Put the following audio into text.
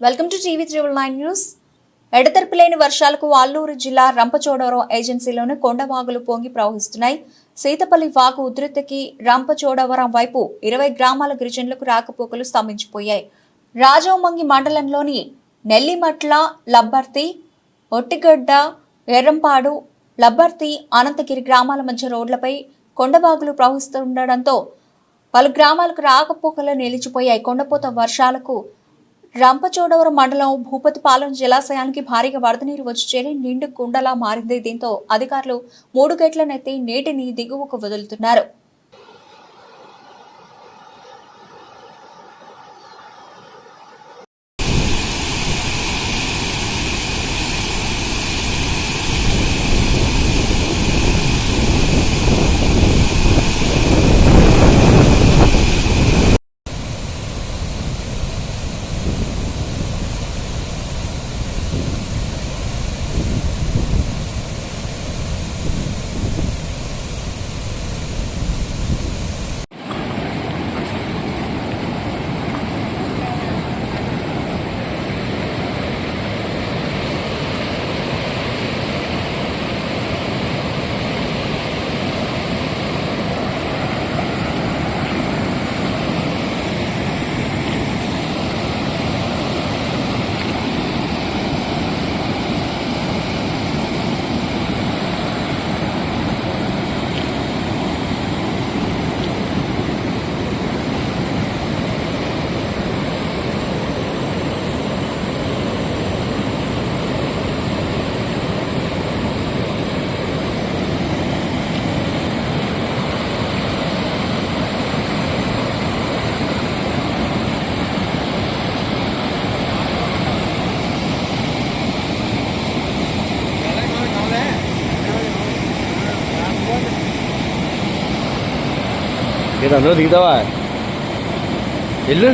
Welcome to TV triple nine news ఎడతెరపు లేని వర్షాలకు అల్లూరు జిల్లా రంపచోడవరం ఏజెన్సీలోని కొండవాగులు పొంగి ప్రవహిస్తున్నాయి. సీతపల్లి వాగు ఉధృతికి రంపచోడవరం వైపు ఇరవై గ్రామాల గిరిజనులకు రాకపోకలు స్తంభించిపోయాయి. రాజవమంగి మండలంలోని నెల్లిమట్ల లబ్బర్తి ఒట్టిగడ్డ ఎర్రంపాడు లబ్బర్తి అనంతగిరి గ్రామాల మధ్య రోడ్లపై కొండవాగులు ప్రవహిస్తుండడంతో పలు గ్రామాలకు రాకపోకలు నిలిచిపోయాయి. కొండపోత వర్షాలకు రంపచోడవరం మండలం భూపతిపాలెం జలాశయానికి భారీగా వరద నీరు వచ్చి చేరి నిండు కుండలా మారింది. దీంతో అధికారులు మూడు గేట్లనెత్తి నీటిని దిగువకు వదులుతున్నారు. ఏదో అందులో దిగుతావా వెళ్ళు